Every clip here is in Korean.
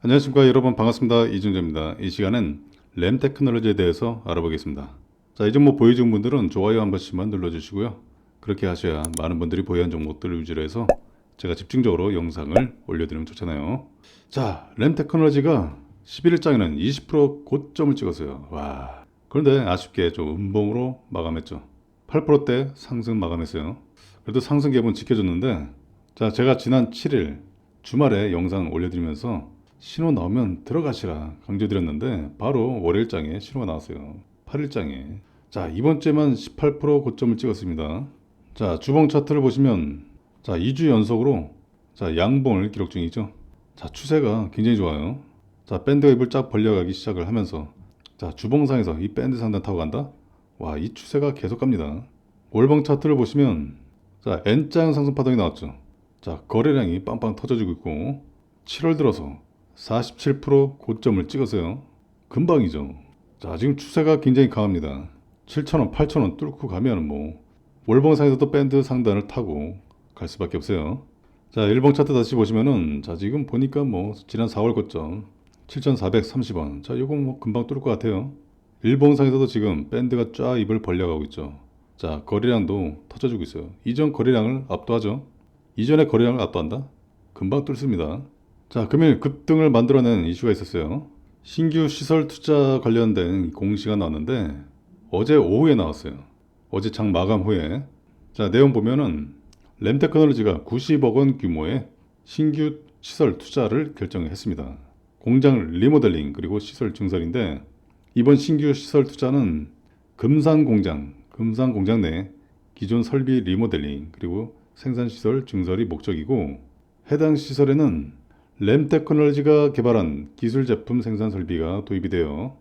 안녕하십니까. 여러분 반갑습니다. 이준재입니다. 이 시간은 램 테크놀로지에 대해서 알아보겠습니다. 자 이제 뭐 보여준 분들은 좋아요 한 번씩만 눌러주시고요. 그렇게 하셔야 많은 분들이 보유한 종목들을 위주로 해서 제가 집중적으로 영상을 올려드리면 좋잖아요. 자 램 테크놀로지가 11일장에는 20% 고점을 찍었어요. 와 그런데 아쉽게 좀 음봉으로 마감했죠. 8%대 상승 마감했어요. 그래도 상승 갭은 지켜줬는데 자 제가 지난 7일 주말에 영상 올려드리면서 신호 나오면 들어가시라 강조드렸는데 바로 월요일장에 신호가 나왔어요. 8일장에. 자 이번 주에만 18% 고점을 찍었습니다. 자 주봉 차트를 보시면 자 2주 연속으로 자 양봉을 기록 중이죠. 자 추세가 굉장히 좋아요. 자 밴드가 입을 쫙 벌려가기 시작을 하면서 자 주봉상에서 이 밴드 상단 타고 간다. 와 이 추세가 계속 갑니다. 월봉 차트를 보시면 자 N장 상승 파동이 나왔죠. 자 거래량이 빵빵 터져지고 있고 7월 들어서 47% 고점을 찍었어요. 금방이죠. 자, 지금 추세가 굉장히 강합니다. 7,000원, 8,000원 뚫고 가면 뭐 월봉상에서도 밴드 상단을 타고 갈 수밖에 없어요. 자, 일봉 차트 다시 보시면은 자, 지금 보니까 뭐 지난 4월 고점 7,430원. 자, 요거 뭐 금방 뚫을 것 같아요. 일봉상에서도 지금 밴드가 쫙 입을 벌려가고 있죠. 자, 거래량도 터져주고 있어요. 이전 거래량을 압도하죠. 이전의 거래량을 압도한다? 금방 뚫습니다. 자, 금일 급등을 만들어낸 이슈가 있었어요. 신규 시설 투자 관련된 공시가 나왔는데 어제 오후에 나왔어요. 어제 장 마감 후에. 자, 내용 보면은 램테크놀로지가 90억 원 규모의 신규 시설 투자를 결정했습니다. 공장 리모델링 그리고 시설 증설인데 이번 신규 시설 투자는 금산 공장, 금산 공장 내 기존 설비 리모델링 그리고 생산 시설 증설이 목적이고 해당 시설에는 램 테크놀로지가 개발한 기술 제품 생산 설비가 도입이 되어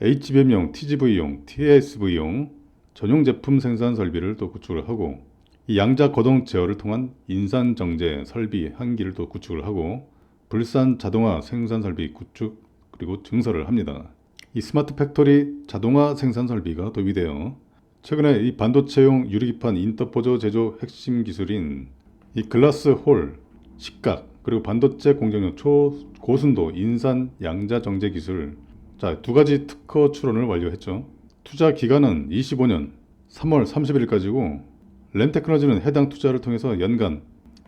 HBM용, TGV용, TSV용 전용 제품 생산 설비를 또 구축을 하고 이 양자 거동 제어를 통한 인산 정제 설비 한 기를 또 구축을 하고 불산 자동화 생산 설비 구축 그리고 증설을 합니다. 이 스마트 팩토리 자동화 생산 설비가 도입이 되어 최근에 이 반도체용 유리기판 인터포저 제조 핵심 기술인 이 글라스 홀, 식각 그리고 반도체 공정용 초고순도 인산 양자 정제 기술 자 두 가지 특허 출원을 완료했죠. 투자 기간은 25년 3월 31일까지고 램테크놀로지는 해당 투자를 통해서 연간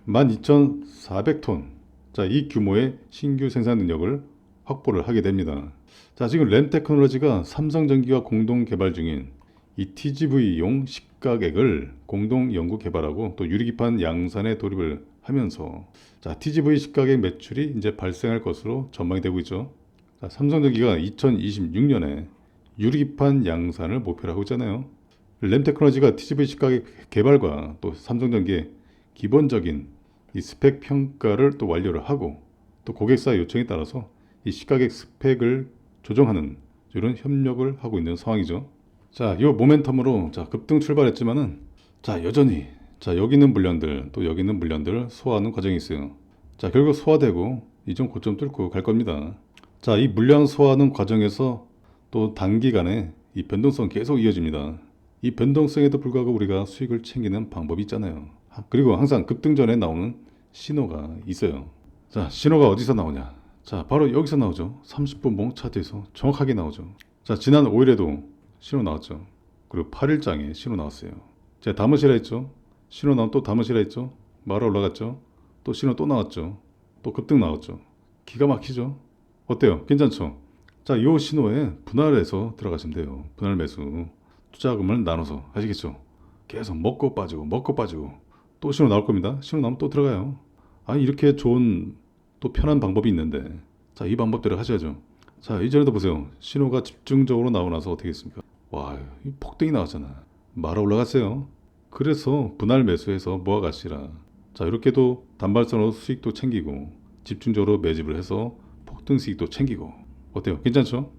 12,400톤 자 이 규모의 신규 생산 능력을 확보를 하게 됩니다. 자 지금 램테크놀로지가 삼성전기와 공동 개발 중인 이 TGV용 식각액을 공동 연구 개발하고 또 유리기판 양산에 돌입을 하면서 자 TGV 식각액 매출이 이제 발생할 것으로 전망이 되고 있죠. 자, 삼성전기가 2026년에 유리기판 양산을 목표로 하고 있잖아요. 램테크놀로지가 TGV 식각액 개발과 또 삼성전기의 기본적인 이 스펙 평가를 또 완료를 하고 또 고객사 요청에 따라서 이 식각액 스펙을 조정하는 이런 협력을 하고 있는 상황이죠. 자, 이 모멘텀으로 자 급등 출발했지만은 자 여전히 자 여기 있는 물량들 또 여기 있는 물량들을 소화하는 과정이 있어요. 자 결국 소화되고 이전 고점 뚫고 갈 겁니다. 자 이 물량 소화하는 과정에서 또 단기간에 이 변동성 계속 이어집니다. 이 변동성에도 불구하고 우리가 수익을 챙기는 방법이 있잖아요. 하- 그리고 항상 급등 전에 나오는 신호가 있어요. 자 신호가 어디서 나오냐? 자 바로 여기서 나오죠. 30분 몽 차트에서 정확하게 나오죠. 자 지난 5일에도 신호 나왔죠. 그리고 8일장에 신호 나왔어요. 제가 담으시라 했죠. 신호 나오면 또 담으시라 했죠. 말아 올라갔죠. 또 신호 또 나왔죠. 또 급등 나왔죠. 기가 막히죠. 어때요? 괜찮죠? 자, 이 신호에 분할해서 들어가시면 돼요. 분할 매수. 투자금을 나눠서 하시겠죠? 계속 먹고 빠지고 먹고 빠지고 또 신호 나올 겁니다. 신호 나오면 또 들어가요. 아, 이렇게 좋은 또 편한 방법이 있는데 자, 이 방법대로 하셔야죠. 자, 이전에도 보세요. 신호가 집중적으로 나오고 나서 어떻게 했습니까? 와, 이 폭등이 나왔잖아. 말아 올라갔어요. 그래서 분할 매수해서 모아가시라. 자, 이렇게도 단발성으로 수익도 챙기고 집중적으로 매집을 해서 폭등 수익도 챙기고 어때요? 괜찮죠?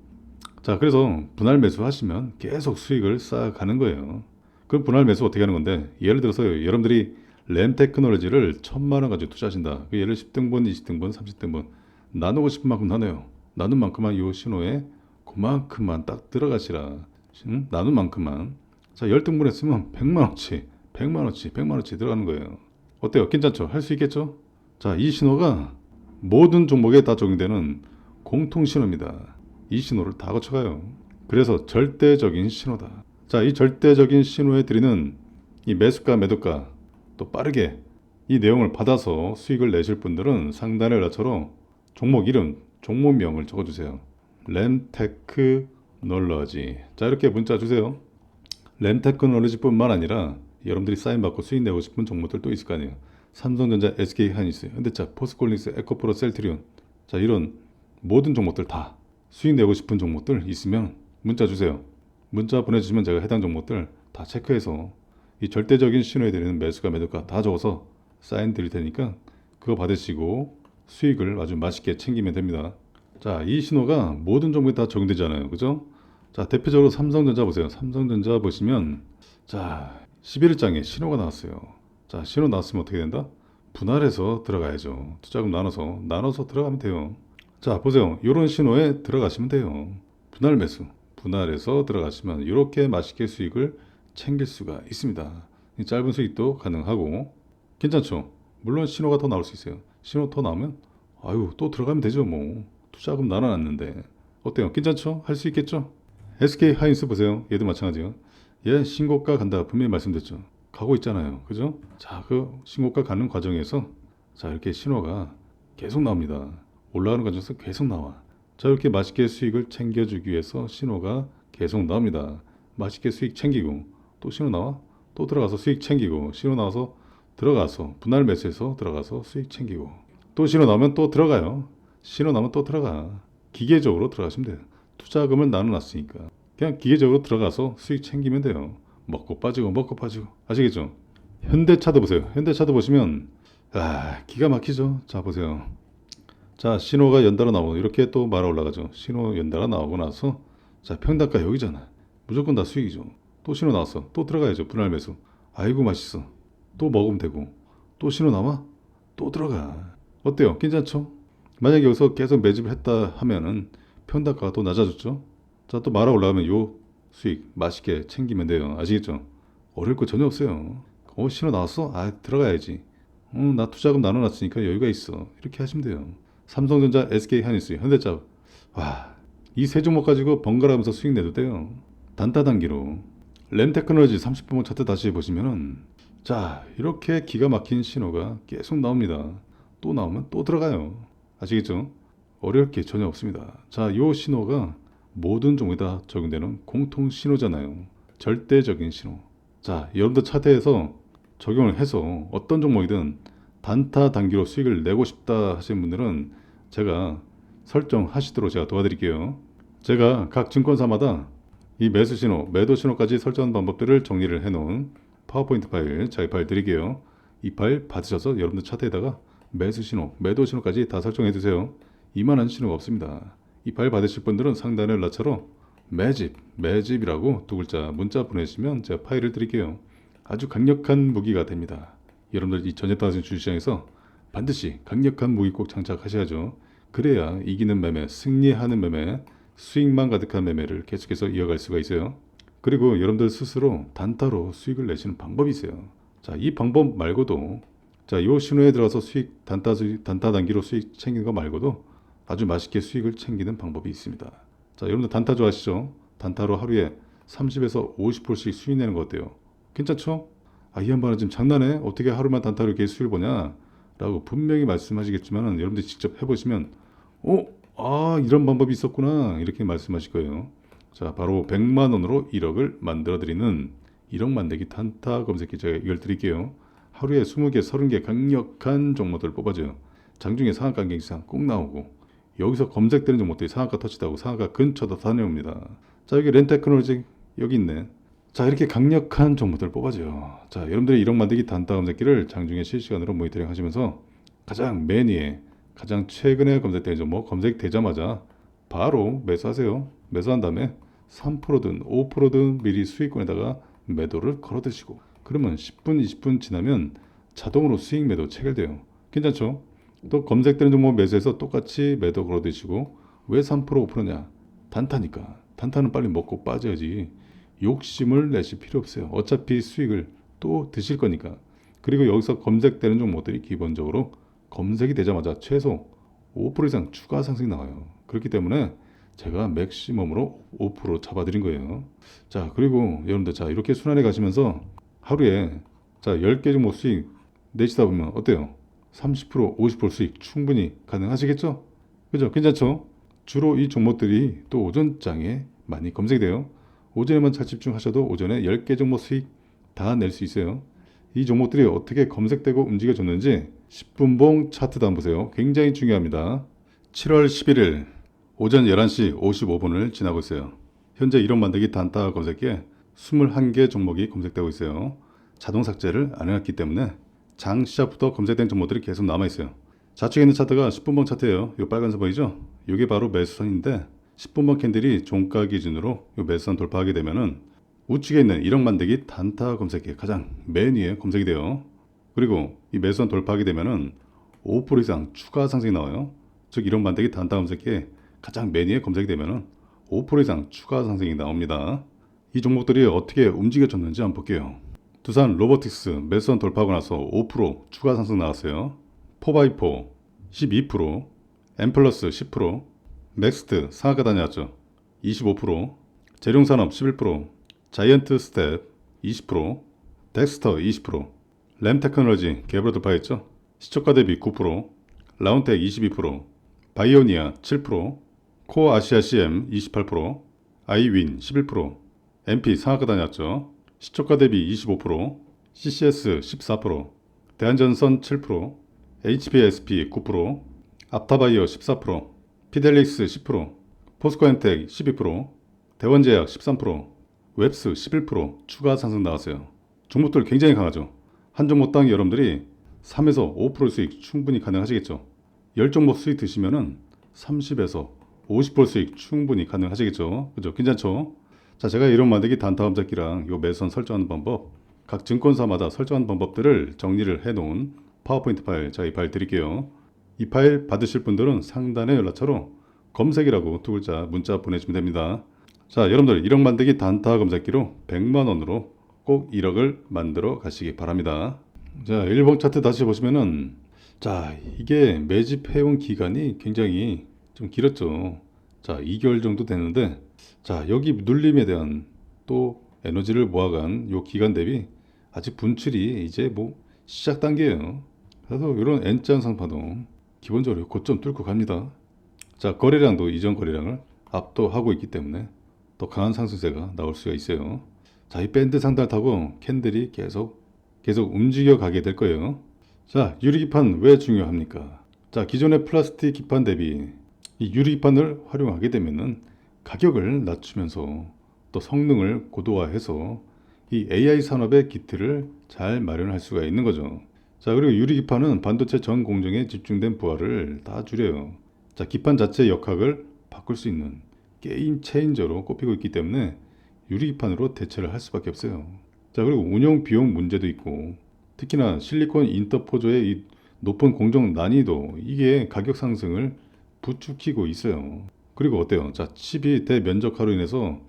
자, 그래서 분할 매수 하시면 계속 수익을 쌓아가는 거예요. 그럼 분할 매수 어떻게 하는 건데? 예를 들어서 여러분들이 램 테크놀로지를 천만 원 가지고 투자하신다. 그 예를 10등분, 20등분, 30등분 나누고 싶은 만큼 나눠요. 나눈 만큼만 이 신호에 그만큼만 딱 들어가시라. 응? 나눈 만큼만. 자, 10등분 했으면 100만 원치, 100만 원치, 100만 원치 들어가는 거예요. 어때요? 괜찮죠? 할 수 있겠죠? 자, 이 신호가 모든 종목에 다 적용되는 공통 신호입니다. 이 신호를 다 거쳐가요. 그래서 절대적인 신호다. 자, 이 절대적인 신호에 드리는 이 매수가 매도가 또 빠르게 이 내용을 받아서 수익을 내실 분들은 상단의 연락처로 종목 이름, 종목명을 적어주세요. 램테크 놀러지. 자, 이렇게 문자 주세요. 램테크놀러지뿐만 아니라 여러분들이 사인 받고 수익 내고 싶은 종목들 또 있을 거 아니에요. 삼성전자, SK 하이닉스, 현대차, 포스콜린스, 에코프로, 셀트리온. 자, 이런 모든 종목들 다 수익 내고 싶은 종목들 있으면 문자 주세요. 문자 보내주시면 제가 해당 종목들 다 체크해서 이 절대적인 신호에 드리는 매수가 매도가 다 적어서 사인 드릴 테니까 그거 받으시고 수익을 아주 맛있게 챙기면 됩니다. 자, 이 신호가 모든 종목에 다 적용되잖아요. 그죠? 자, 대표적으로 삼성전자 보세요. 삼성전자 보시면 자, 11일장에 신호가 나왔어요. 자, 신호 나왔으면 어떻게 된다? 분할해서 들어가야죠. 투자금 나눠서 나눠서 들어가면 돼요. 자, 보세요. 이런 신호에 들어가시면 돼요. 분할 매수, 분할해서 들어가시면 이렇게 맛있게 수익을 챙길 수가 있습니다. 이 짧은 수익도 가능하고 괜찮죠? 물론 신호가 더 나올 수 있어요. 신호 더 나오면 아유 또 들어가면 되죠 뭐 투자금 나눠놨는데 어때요? 괜찮죠? 할 수 있겠죠? SK 하이닉스 보세요. 얘도 마찬가지요. 얘 신고가 간다 분명히 말씀드렸죠. 가고 있잖아요. 그죠? 자, 그 신고가 가는 과정에서 자 이렇게 신호가 계속 나옵니다. 올라가는 과정에서 계속 나와. 자 이렇게 맛있게 수익을 챙겨주기 위해서 신호가 계속 나옵니다. 맛있게 수익 챙기고 또 신호 나와 또 들어가서 수익 챙기고 신호 나와서 들어가서 분할 매수해서 들어가서 수익 챙기고 또 신호 나오면 또 들어가요. 신호 나오면 또 들어가. 기계적으로 들어가시면 돼요. 투자금을 나눠놨으니까 그냥 기계적으로 들어가서 수익 챙기면 돼요. 먹고 빠지고 먹고 빠지고 아시겠죠? 현대차도 보세요. 현대차도 보시면 아 기가 막히죠. 자 보세요. 자 신호가 연달아 나오고 이렇게 또 말아 올라가죠. 신호 연달아 나오고 나서 자 평단가 여기잖아. 무조건 다 수익이죠. 또 신호 나왔어. 또 들어가야죠. 분할 매수. 아이고 맛있어. 또 먹으면 되고 또 신호 나와 또 들어가 어때요 괜찮죠 만약에 여기서 계속 매집을 했다 하면은 평단가가 또 낮아졌죠? 자 또 말아 올라가면 요 수익 맛있게 챙기면 돼요. 아시겠죠? 어려울 거 전혀 없어요. 어 신호 나왔어? 아 들어가야지. 어 나 투자금 나눠놨으니까 여유가 있어. 이렇게 하시면 돼요. 삼성전자 SK 하이닉스 현대차 와 이 세 종목 가지고 번갈아가면서 수익 내도 돼요. 단타 단기로. 램 테크놀로지 30분목 차트 다시 보시면은 자 이렇게 기가 막힌 신호가 계속 나옵니다. 또 나오면 또 들어가요. 아시겠죠? 어려울 게 전혀 없습니다. 자, 요 신호가 모든 종목에 다 적용되는 공통 신호잖아요. 절대적인 신호. 자, 여러분들 차트에서 적용을 해서 어떤 종목이든 단타 단기로 수익을 내고 싶다 하시는 분들은 제가 설정하시도록 제가 도와드릴게요. 제가 각 증권사마다 이 매수 신호, 매도 신호까지 설정한 방법들을 정리를 해놓은 파워포인트 파일 자입 드릴게요. 이 파일 받으셔서 여러분들 차트에다가 매수 신호, 매도 신호까지 다 설정해 두세요. 이만한 신호가 없습니다. 이 파일 받으실 분들은 상단의 연락처로 매집, 매집이라고 두 글자 문자 보내시면 제가 파일을 드릴게요. 아주 강력한 무기가 됩니다. 여러분들 이 전자타신 주시장에서 반드시 강력한 무기 꼭 장착하셔야죠. 그래야 이기는 매매, 승리하는 매매, 수익만 가득한 매매를 계속해서 이어갈 수가 있어요. 그리고 여러분들 스스로 단타로 수익을 내시는 방법이 있어요. 자, 이 방법 말고도 자, 요 신호에 들어가서 수익 단타 단타 단기로 수익 챙기는 거 말고도 아주 맛있게 수익을 챙기는 방법이 있습니다. 자, 여러분들 단타 좋아하시죠? 단타로 하루에 30에서 50%씩 수익 내는 거 어때요? 괜찮죠? 아, 이 양반은 지금 장난해? 어떻게 하루만 단타로 이렇게 수익을 보냐? 라고 분명히 말씀하시겠지만 여러분들이 직접 해보시면 어? 아, 이런 방법이 있었구나. 이렇게 말씀하실 거예요. 자, 바로 100만 원으로 1억을 만들어 드리는 1억 만들기 단타 검색기 제가 이걸 드릴게요. 하루에 20개, 30개 강력한 종목들을 뽑아줘요. 장중에 상한가 경기상 꼭 나오고 여기서 검색되는 종목들이 상한가 터치하고 상한가 근처도 다녀옵니다. 자, 여기 렌테크놀로지 여기 있네. 자, 이렇게 강력한 종목들을 뽑아줘요. 자, 여러분들이 1억 만들기 단타 검색기를 장중에 실시간으로 모니터링 하시면서 가장 맨 위에 가장 최근에 검색되는 종목 검색되자마자 바로 매수하세요. 매수한 다음에 3%든 5%든 미리 수익권에다가 매도를 걸어두시고 그러면 10분 20분 지나면 자동으로 수익 매도 체결돼요. 괜찮죠? 또 검색되는 종목 매수해서 똑같이 매도 걸어두시고 왜 3% 5%냐? 단타니까 단타는 빨리 먹고 빠져야지 욕심을 내실 필요 없어요. 어차피 수익을 또 드실 거니까 그리고 여기서 검색되는 종목들이 기본적으로 검색이 되자마자 최소 5% 이상 추가 상승이 나와요. 그렇기 때문에 제가 맥시멈으로 5% 잡아드린 거예요. 자, 그리고 여러분들 자, 이렇게 순환해 가시면서 하루에 자, 10개 종목 수익 내시다 보면 어때요? 30% 50% 수익 충분히 가능하시겠죠? 그죠? 괜찮죠? 주로 이 종목들이 또 오전장에 많이 검색돼요. 오전에만 잘 집중하셔도 오전에 10개 종목 수익 다 낼 수 있어요. 이 종목들이 어떻게 검색되고 움직여졌는지 10분봉 차트도 한번 보세요. 굉장히 중요합니다. 7월 11일 오전 11시 55분을 지나고 있어요. 현재 이론 만들기 단타 검색기에 21개 종목이 검색되고 있어요. 자동 삭제를 안 해놨기 때문에 장 시작부터 검색된 종목들이 계속 남아 있어요. 좌측에 있는 차트가 10분봉 차트예요. 이 빨간색 보이죠? 이게 바로 매수선인데 10분봉 캔들이 종가 기준으로 이 매수선 돌파하게 되면은 우측에 있는 1억 만들기 단타 검색기 가장 맨 위에 검색이 돼요. 그리고 이 매수선 돌파하게 되면은 5% 이상 추가 상승이 나와요. 즉 1억 만들기 단타 검색기에 가장 맨 위에 검색이 되면은 5% 이상 추가 상승이 나옵니다. 이 종목들이 어떻게 움직여졌는지 한번 볼게요. 두산 로보틱스 매수선 돌파하고 나서 5% 추가 상승 나왔어요. 4x4 12%, 엠플러스 10%, 넥스트 상하가 다녀왔죠. 25%, 재룡산업 11%, 자이언트 스텝 20%, 덱스터 20%, 램테크놀로지 개별 돌파했죠. 시초가 대비 9%, 라운텍 22%, 바이오니아 7%, 코어 아시아 CM 28%, 아이윈 11%, MP 상하가 다녔죠. 시초가 대비 25%, CCS 14%, 대한전선 7%, HPSP 9%, 앞타바이어 14%, 피델릭스 10%, 포스코엔텍 12%, 대원제약 13%, 웹스 11% 추가 상승 나왔어요. 종목들 굉장히 강하죠. 한 종목당 여러분들이 3에서 5% 수익 충분히 가능하시겠죠. 10종목 수익 드시면은 30에서 50% 수익 충분히 가능하시겠죠. 그죠? 괜찮죠? 자, 제가 이런 만들기 단타함 잡기랑 요 매선 설정하는 방법, 각 증권사마다 설정하는 방법들을 정리를 해 놓은 파워포인트 파일 제가 이 파일 드릴게요. 이 파일 받으실 분들은 상단의 연락처로 검색이라고 두 글자 문자 보내주면 됩니다. 자, 여러분들 1억 만들기 단타 검색기로 100만 원으로 꼭 1억을 만들어 가시기 바랍니다. 자, 일봉 차트 다시 보시면은 자, 이게 매집해온 기간이 굉장히 좀 길었죠. 자, 2개월 정도 되는데 자, 여기 눌림에 대한 또 에너지를 모아간 요 기간 대비 아직 분출이 이제 뭐 시작 단계예요. 그래서 이런 N자 상파도 기본적으로 고점 뚫고 갑니다. 자, 거래량도 이전 거래량을 압도하고 있기 때문에 더 강한 상승세가 나올 수가 있어요. 자, 이 밴드 상단을 타고 캔들이 계속 계속 움직여 가게 될 거예요. 자, 유리기판 왜 중요합니까? 자, 기존의 플라스틱 기판 대비 이 유리기판을 활용하게 되면은 가격을 낮추면서 또 성능을 고도화해서 이 AI 산업의 기틀을 잘 마련할 수가 있는 거죠. 자, 그리고 유리 기판은 반도체 전 공정에 집중된 부하를 다 줄여요. 자, 기판 자체의 역학을 바꿀 수 있는 게임 체인저로 꼽히고 있기 때문에 유리 기판으로 대체를 할 수밖에 없어요. 자, 그리고 운영 비용 문제도 있고 특히나 실리콘 인터포저의 이 높은 공정 난이도 이게 가격 상승을 부추기고 있어요. 그리고 어때요? 자, 칩이 대면적화로 인해서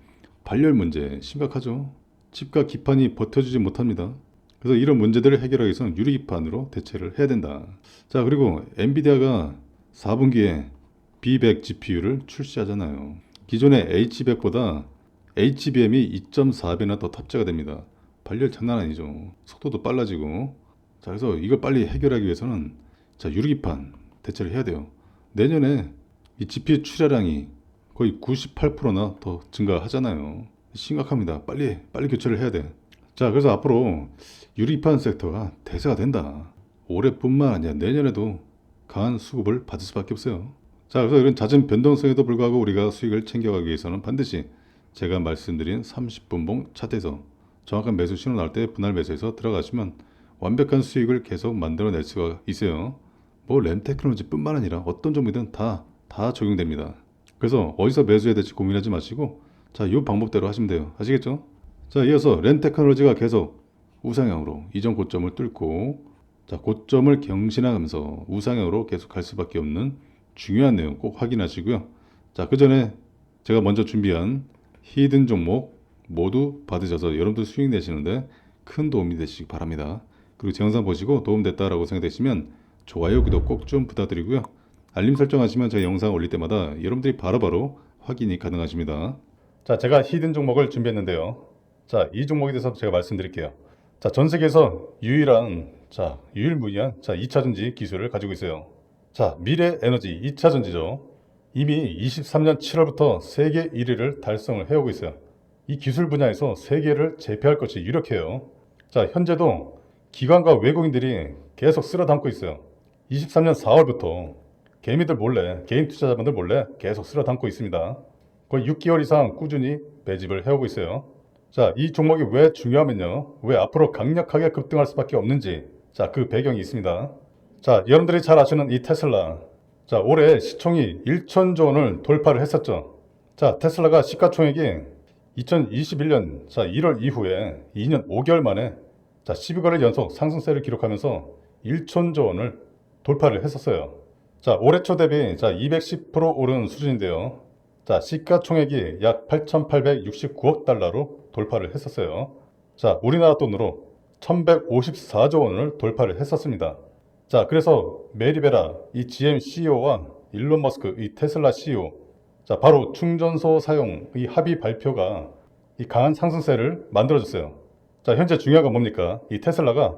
발열 문제 심각하죠. 칩과 기판이 버텨주지 못합니다. 그래서 이런 문제들을 해결하기 위해서는 유리기판으로 대체를 해야 된다. 자, 그리고 엔비디아가 4분기에 B100 GPU를 출시하잖아요. 기존의 H100보다 HBM이 2.4배나 더 탑재가 됩니다. 발열 장난 아니죠. 속도도 빨라지고. 자, 그래서 이걸 빨리 해결하기 위해서는 자, 유리기판 대체를 해야 돼요. 내년에 이 GPU 출하량이 거의 98%나 더 증가하잖아요. 심각합니다. 빨리 빨리 교체를 해야 돼. 자, 그래서 앞으로 유리판 섹터가 대세가 된다. 올해뿐만 아니라 내년에도 강한 수급을 받을 수밖에 없어요. 자, 그래서 이런 잦은 변동성에도 불구하고 우리가 수익을 챙겨가기 위해서는 반드시 제가 말씀드린 30분봉 차트에서 정확한 매수 신호 나올 때 분할 매수해서 들어가시면 완벽한 수익을 계속 만들어낼 수가 있어요. 뭐 램테크놀로지뿐만 아니라 어떤 종목이든 다, 다 적용됩니다. 그래서 어디서 매수해야 될지 고민하지 마시고 자, 이 방법대로 하시면 돼요. 아시겠죠? 자, 이어서 램테크놀로지가 계속 우상향으로 이전 고점을 뚫고 자, 고점을 경신하면서 우상향으로 계속 갈 수밖에 없는 중요한 내용 꼭 확인하시고요. 자, 그 전에 제가 먼저 준비한 히든 종목 모두 받으셔서 여러분들 수익 내시는데 큰 도움이 되시기 바랍니다. 그리고 제 영상 보시고 도움 됐다라고 생각되시면 좋아요, 구독 꼭 좀 부탁드리고요. 알림 설정하시면 제가 영상 올릴 때마다 여러분들이 바로 바로 확인이 가능하십니다. 자, 제가 히든 종목을 준비했는데요. 자, 이 종목에 대해서 제가 말씀드릴게요. 자, 전 세계에서 유일한 자, 유일무이한 자, 2차 전지 기술을 가지고 있어요. 자, 미래 에너지 2차 전지죠. 이미 23년 7월부터 세계 1위를 달성을 해오고 있어요. 이 기술 분야에서 세계를 제패할 것이 유력해요. 자, 현재도 기관과 외국인들이 계속 쓸어 담고 있어요. 23년 4월부터 개미들 몰래, 개인 투자자분들 몰래 계속 쓸어 담고 있습니다. 거의 6개월 이상 꾸준히 매집을 해오고 있어요. 자, 이 종목이 왜 중요하면요. 왜 앞으로 강력하게 급등할 수밖에 없는지. 자, 그 배경이 있습니다. 자, 여러분들이 잘 아시는 이 테슬라. 자, 올해 시총이 1천조 원을 돌파를 했었죠. 자, 테슬라가 시가총액이 2021년 자, 1월 이후에 2년 5개월 만에 자, 12거래 연속 상승세를 기록하면서 1천조 원을 돌파를 했었어요. 자, 올해 초 대비 자, 210% 오른 수준인데요. 자, 시가총액이 약 8,869억 달러로 돌파를 했었어요. 자, 우리나라 돈으로 1,154조 원을 돌파를 했었습니다. 자, 그래서 메리베라 이 GM CEO와 일론 머스크 이 테슬라 CEO 자, 바로 충전소 사용 이 합의 발표가 이 강한 상승세를 만들어줬어요. 자, 현재 중요한 건 뭡니까? 이 테슬라가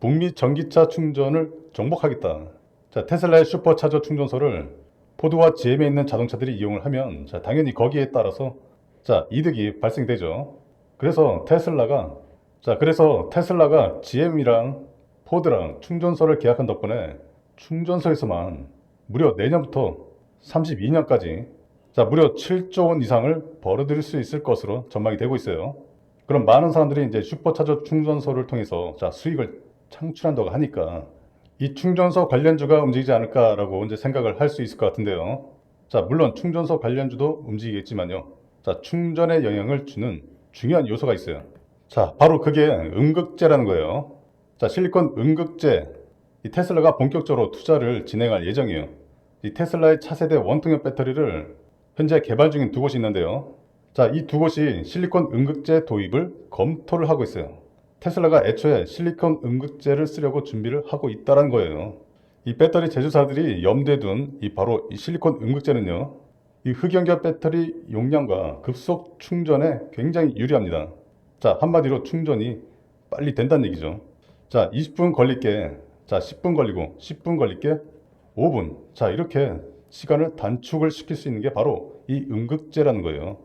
북미 전기차 충전을 정복하겠다. 자, 테슬라의 슈퍼차저 충전소를 포드와 GM에 있는 자동차들이 이용을 하면 자, 당연히 거기에 따라서 자, 이득이 발생되죠. 그래서 테슬라가 자, 그래서 테슬라가 GM이랑 포드랑 충전소를 계약한 덕분에 충전소에서만 무려 내년부터 32년까지 자, 무려 7조 원 이상을 벌어들일 수 있을 것으로 전망이 되고 있어요. 그럼 많은 사람들이 이제 슈퍼차저 충전소를 통해서 자, 수익을 창출한다고 하니까 이 충전소 관련주가 움직이지 않을까라고 이제 생각을 할 수 있을 것 같은데요. 자, 물론 충전소 관련주도 움직이겠지만요. 자, 충전에 영향을 주는 중요한 요소가 있어요. 자, 바로 그게 음극재라는 거예요. 자, 실리콘 음극재. 이 테슬라가 본격적으로 투자를 진행할 예정이에요. 이 테슬라의 차세대 원통형 배터리를 현재 개발 중인 두 곳이 있는데요. 자, 이 두 곳이 실리콘 음극재 도입을 검토를 하고 있어요. 테슬라가 애초에 실리콘 음극재를 쓰려고 준비를 하고 있다는 거예요. 이 배터리 제조사들이 염두에 둔 이 바로 이 실리콘 음극재는요. 이 흑연결 배터리 용량과 급속 충전에 굉장히 유리합니다. 자, 한마디로 충전이 빨리 된다는 얘기죠. 자, 20분 걸릴 게. 자, 10분 걸리고 10분 걸릴 게 5분. 자, 이렇게 시간을 단축을 시킬 수 있는 게 바로 이 음극재라는 거예요.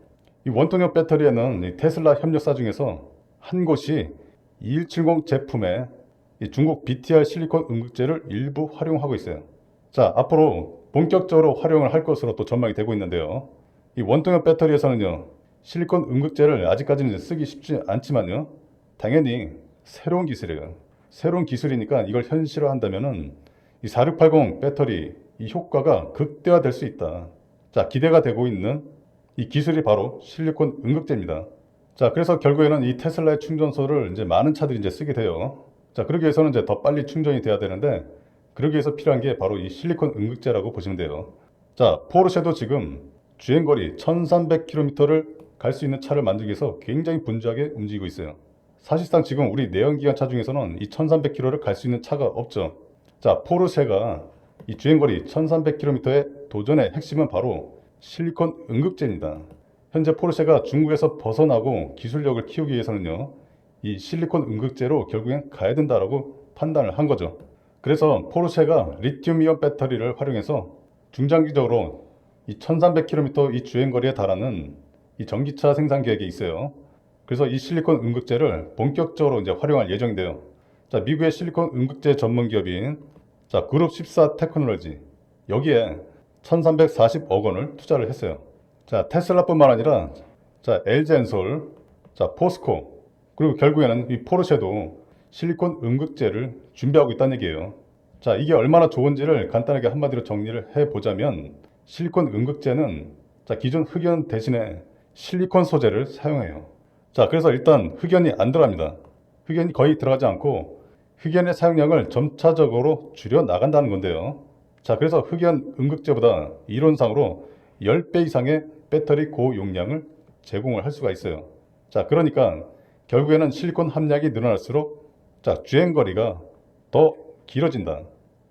이 원통형 배터리에는 이 테슬라 협력사 중에서 한 곳이 2170 제품에 이 중국 BTR 실리콘 음극재를 일부 활용하고 있어요. 자, 앞으로 본격적으로 활용을 할 것으로 또 전망이 되고 있는데요. 이 원통형 배터리에서는요, 실리콘 음극재를 아직까지는 쓰기 쉽지 않지만요, 당연히 새로운 기술이에요. 새로운 기술이니까 이걸 현실화한다면은 이 4680 배터리 이 효과가 극대화될 수 있다. 자, 기대가 되고 있는 이 기술이 바로 실리콘 음극재입니다. 자, 그래서 결국에는 이 테슬라의 충전소를 이제 많은 차들이 이제 쓰게 돼요. 자, 그러기 위해서는 이제 더 빨리 충전이 돼야 되는데, 그러기 위해서 필요한 게 바로 이 실리콘 음극재라고 보시면 돼요. 자, 포르쉐도 지금 주행거리 1300km를 갈 수 있는 차를 만들기 위해서 굉장히 분주하게 움직이고 있어요. 사실상 지금 우리 내연기관 차 중에서는 이 1300km를 갈 수 있는 차가 없죠. 자, 포르쉐가 이 주행거리 1300km의 도전의 핵심은 바로 실리콘 음극재입니다. 현재 포르쉐가 중국에서 벗어나고 기술력을 키우기 위해서는요, 이 실리콘 음극재로 결국엔 가야 된다라고 판단을 한 거죠. 그래서 포르쉐가 리튬이온 배터리를 활용해서 중장기적으로 이 1300km 이 주행거리에 달하는 이 전기차 생산 계획이 있어요. 그래서 이 실리콘 음극재를 본격적으로 이제 활용할 예정인데요. 자, 미국의 실리콘 음극재 전문 기업인 자, 그룹 14 테크놀로지 여기에 1340억 원을 투자를 했어요. 자, 테슬라뿐만 아니라 자, LG엔솔, 자, 포스코 그리고 결국에는 이 포르쉐도 실리콘 음극재를 준비하고 있다는 얘기예요. 자, 이게 얼마나 좋은지를 간단하게 한마디로 정리를 해 보자면 실리콘 음극재는 자, 기존 흑연 대신에 실리콘 소재를 사용해요. 자, 그래서 일단 흑연이 안 들어갑니다. 흑연이 거의 들어가지 않고 흑연의 사용량을 점차적으로 줄여 나간다는 건데요. 자, 그래서 흑연 음극재보다 이론상으로 10배 이상의 배터리 고용량을 제공을 할 수가 있어요. 자, 그러니까 결국에는 실리콘 함량이 늘어날수록 자, 주행 거리가 더 길어진다.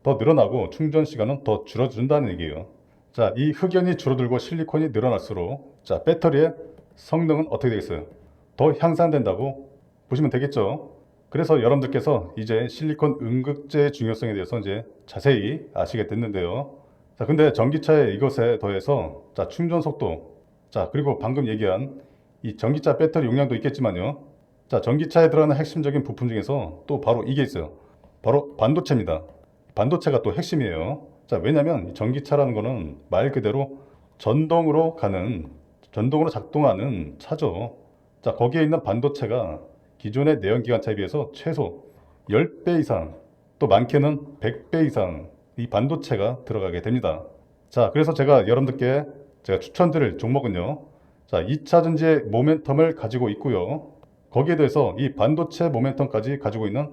더 늘어나고 충전 시간은 더 줄어든다는 얘기예요. 자, 이 흑연이 줄어들고 실리콘이 늘어날수록 자, 배터리의 성능은 어떻게 되겠어요? 더 향상된다고 보시면 되겠죠. 그래서 여러분들께서 이제 실리콘 음극재의 중요성에 대해서 이제 자세히 아시게 됐는데요. 자, 근데 전기차에 이것에 더해서 자, 충전 속도, 자, 그리고 방금 얘기한 이 전기차 배터리 용량도 있겠지만요. 자, 전기차에 들어가는 핵심적인 부품 중에서 또 바로 이게 있어요. 바로 반도체입니다. 반도체가 또 핵심이에요. 자, 왜냐면 이 전기차라는 거는 말 그대로 전동으로 가는, 전동으로 작동하는 차죠. 자, 거기에 있는 반도체가 기존의 내연기관차에 비해서 최소 10배 이상, 또 많게는 100배 이상 이 반도체가 들어가게 됩니다. 자, 그래서 제가 여러분들께 제가 추천드릴 종목은요. 자, 2차 전지의 모멘텀을 가지고 있고요. 거기에 대해서 이 반도체 모멘텀까지 가지고 있는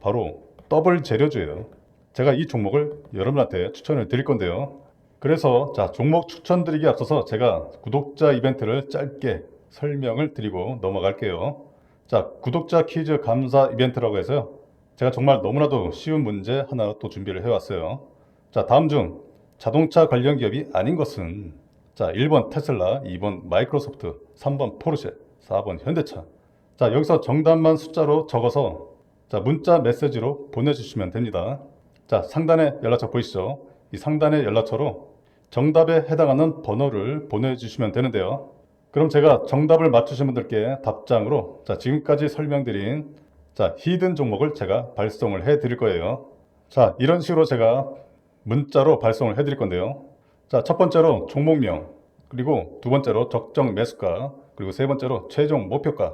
바로 더블 재료주예요. 제가 이 종목을 여러분한테 추천을 드릴 건데요. 그래서 자, 종목 추천드리기 앞서서 제가 구독자 이벤트를 짧게 설명을 드리고 넘어갈게요. 자, 구독자 퀴즈 감사 이벤트라고 해서요. 제가 정말 너무나도 쉬운 문제 하나 또 준비를 해왔어요. 자, 다음 중 자동차 관련 기업이 아닌 것은 자, 1번 테슬라, 2번 마이크로소프트, 3번 포르쉐, 4번 현대차. 자, 여기서 정답만 숫자로 적어서 자, 문자 메시지로 보내주시면 됩니다. 자, 상단에 연락처 보이시죠? 이 상단의 연락처로 정답에 해당하는 번호를 보내주시면 되는데요. 그럼 제가 정답을 맞추신 분들께 답장으로 자, 지금까지 설명드린 자, 히든 종목을 제가 발송을 해 드릴 거예요. 자, 이런 식으로 제가 문자로 발송을 해 드릴 건데요. 자, 첫 번째로 종목명, 그리고 두 번째로 적정 매수가, 그리고 세 번째로 최종 목표가,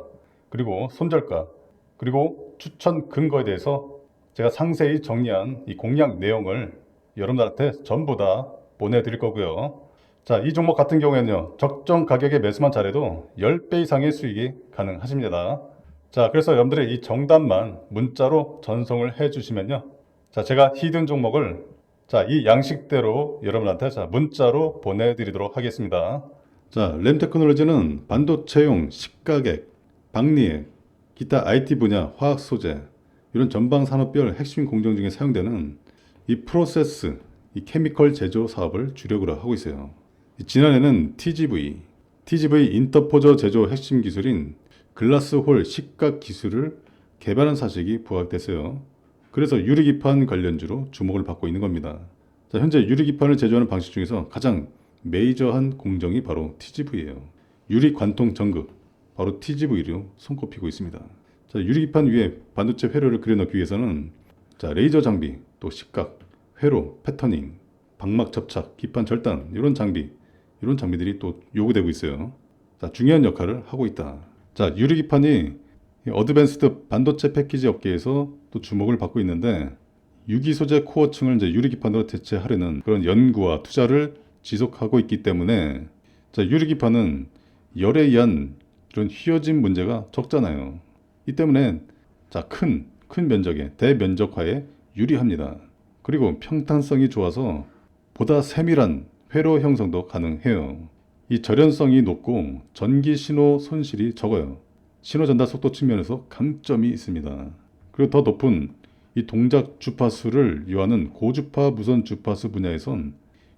그리고 손절가, 그리고 추천 근거에 대해서 제가 상세히 정리한 이 공략 내용을 여러분들한테 전부 다 보내드릴 거고요. 자, 이 종목 같은 경우에는요, 적정 가격에 매수만 잘해도 10배 이상의 수익이 가능하십니다. 자, 그래서 여러분들이 이 정답만 문자로 전송을 해 주시면요. 자, 제가 히든 종목을 자, 이 양식대로 여러분한테 자, 문자로 보내드리도록 하겠습니다. 자, 램 테크놀로지는 반도체용 식가액, 박리액, 기타 IT 분야 화학 소재, 이런 전방 산업별 핵심 공정 중에 사용되는 이 프로세스, 이 케미컬 제조 사업을 주력으로 하고 있어요. 이 지난해는 TGV, TGV 인터포저 제조 핵심 기술인 글라스홀 식각 기술을 개발한 사실이 부각됐어요. 그래서 유리기판 관련주로 주목을 받고 있는 겁니다. 자, 현재 유리기판을 제조하는 방식 중에서 가장 메이저한 공정이 바로 TGV예요. 유리 관통 전극, 바로 TGV로 손꼽히고 있습니다. 자, 유리기판 위에 반도체 회로를 그려넣기 위해서는 자, 레이저 장비, 또 식각, 회로, 패터닝, 방막 접착, 기판 절단 이런 장비, 이런 장비들이 또 요구되고 있어요. 자, 중요한 역할을 하고 있다. 자, 유리기판이 이 어드밴스드 반도체 패키지 업계에서 또 주목을 받고 있는데 유기 소재 코어층을 이제 유리기판으로 대체하려는 그런 연구와 투자를 지속하고 있기 때문에 자, 유리기판은 열에 의한 이런 휘어짐 문제가 적잖아요. 이 때문에 자, 큰, 큰 면적의 대면적화에 유리합니다. 그리고 평탄성이 좋아서 보다 세밀한 회로 형성도 가능해요. 이 절연성이 높고 전기 신호 손실이 적어요. 신호 전달 속도 측면에서 강점이 있습니다. 그리고 더 높은 이 동작 주파수를 요하는 고주파 무선 주파수 분야에선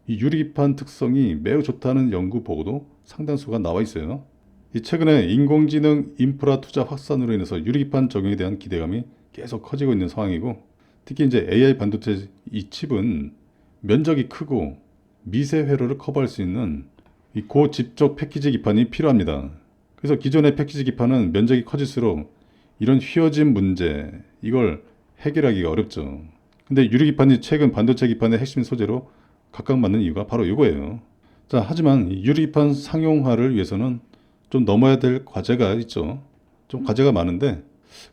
이 유리기판 특성이 매우 좋다는 연구 보고도 상당수가 나와 있어요. 이 최근에 인공지능 인프라 투자 확산으로 인해서 유리기판 적용에 대한 기대감이 계속 커지고 있는 상황이고 특히 이제 AI 반도체 이 칩은 면적이 크고 미세 회로를 커버할 수 있는 이 고집적 패키지 기판이 필요합니다. 그래서 기존의 패키지 기판은 면적이 커질수록 이런 휘어짐 문제 이걸 해결하기가 어렵죠. 근데 유리 기판이 최근 반도체 기판의 핵심 소재로 각광받는 이유가 바로 이거예요. 자, 하지만 이 유리 기판 상용화를 위해서는 좀 넘어야 될 과제가 있죠. 좀 과제가 많은데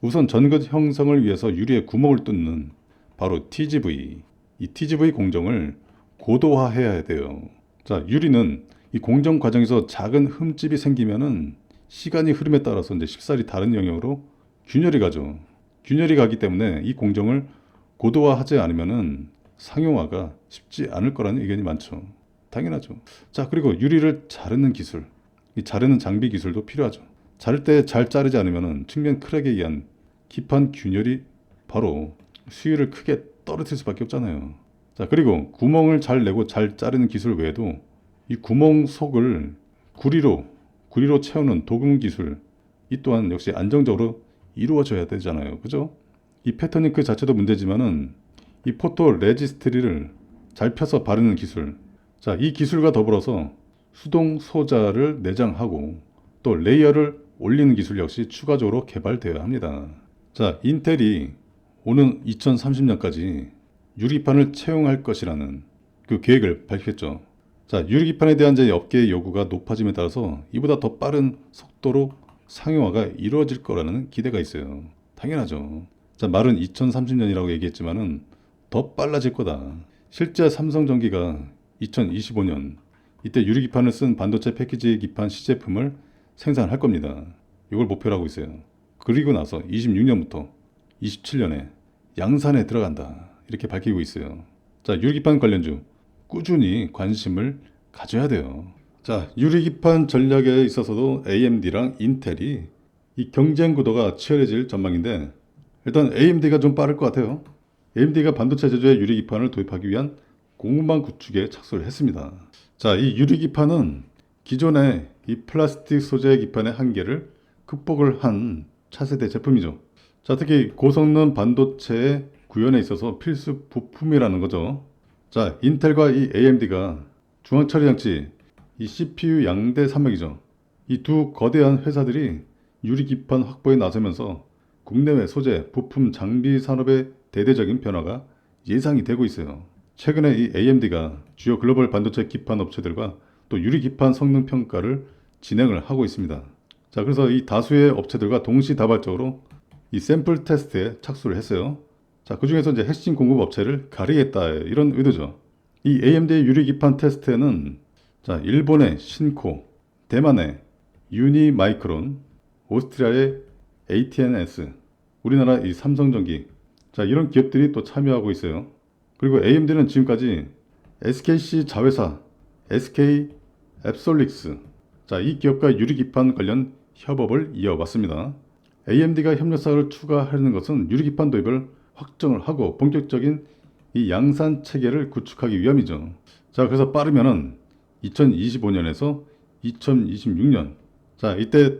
우선 전극 형성을 위해서 유리에 구멍을 뚫는 바로 TGV 이 TGV 공정을 고도화해야 돼요. 자, 유리는 이 공정 과정에서 작은 흠집이 생기면은 시간이 흐름에 따라서 이제 식살이 다른 영역으로 균열이 가죠. 균열이 가기 때문에 이 공정을 고도화하지 않으면은 상용화가 쉽지 않을 거라는 의견이 많죠. 당연하죠. 자, 그리고 유리를 자르는 기술, 이 자르는 장비 기술도 필요하죠. 자를 때 잘 자르지 않으면은 측면 크랙에 의한 기판 균열이 바로 수율을 크게 떨어뜨릴 수밖에 없잖아요. 자, 그리고 구멍을 잘 내고 잘 자르는 기술 외에도 이 구멍 속을 구리로 구리로 채우는 도금 기술 이 또한 역시 안정적으로 이루어져야 되잖아요. 그죠? 이 패터닝 그 자체도 문제지만은 이 포토 레지스트리를 잘 펴서 바르는 기술. 자, 이 기술과 더불어서 수동 소자를 내장하고 또 레이어를 올리는 기술 역시 추가적으로 개발되어야 합니다. 자, 인텔이 오는 2030년까지 유리판을 채용할 것이라는 그 계획을 밝혔죠. 자, 유리기판에 대한 이제 업계의 요구가 높아짐에 따라서 이보다 더 빠른 속도로 상용화가 이루어질 거라는 기대가 있어요. 당연하죠. 자, 말은 2030년이라고 얘기했지만은 더 빨라질 거다. 실제 삼성전기가 2025년 이때 유리기판을 쓴 반도체 패키지 기판 시제품을 생산할 겁니다. 이걸 목표로 하고 있어요. 그리고 나서 26년부터 27년에 양산에 들어간다. 이렇게 밝히고 있어요. 자, 유리기판 관련주 꾸준히 관심을 가져야 돼요. 자, 유리기판 전략에 있어서도 AMD랑 인텔이 이 경쟁 구도가 치열해질 전망인데 일단 AMD가 좀 빠를 것 같아요. AMD가 반도체 제조에 유리기판을 도입하기 위한 공급망 구축에 착수를 했습니다. 자, 이 유리기판은 기존의 이 플라스틱 소재 기판의 한계를 극복을 한 차세대 제품이죠. 자, 특히 고성능 반도체의 구현에 있어서 필수 부품이라는 거죠. 자, 인텔과 이 AMD가 중앙 처리 장치, 이 CPU 양대 산맥이죠. 이 두 거대한 회사들이 유리 기판 확보에 나서면서 국내외 소재, 부품, 장비 산업의 대대적인 변화가 예상이 되고 있어요. 최근에 이 AMD가 주요 글로벌 반도체 기판 업체들과 또 유리 기판 성능 평가를 진행을 하고 있습니다. 자, 그래서 이 다수의 업체들과 동시다발적으로 이 샘플 테스트에 착수를 했어요. 자, 그 중에서 이제 핵심 공급 업체를 가리겠다 이런 의도죠. 이 AMD 유리 기판 테스트에는 자, 일본의 신코, 대만의 유니마이크론, 오스트리아의 ATNS, 우리나라 이 삼성전기, 자 이런 기업들이 또 참여하고 있어요. 그리고 AMD는 지금까지 SKC 자회사, SK 앱솔릭스, 자 이 기업과 유리 기판 관련 협업을 이어왔습니다. AMD가 협력사를 추가하려는 것은 유리 기판 도입을 확정을 하고 본격적인 이 양산 체계를 구축하기 위함이죠. 자 그래서 빠르면은 2025년에서 2026년 자 이때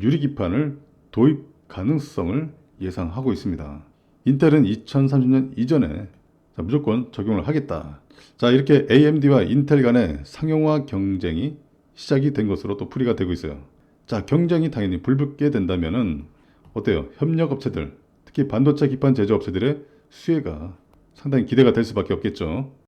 유리기판을 도입 가능성을 예상하고 있습니다. 인텔은 2030년 이전에 자, 무조건 적용을 하겠다. 자 이렇게 AMD와 인텔 간의 상용화 경쟁이 시작이 된 것으로 또 풀이가 되고 있어요. 자 경쟁이 당연히 불붙게 된다면은 어때요? 협력 업체들 특히 반도체 기판 제조 업체들의 수혜가 상당히 기대가 될 수밖에 없겠죠.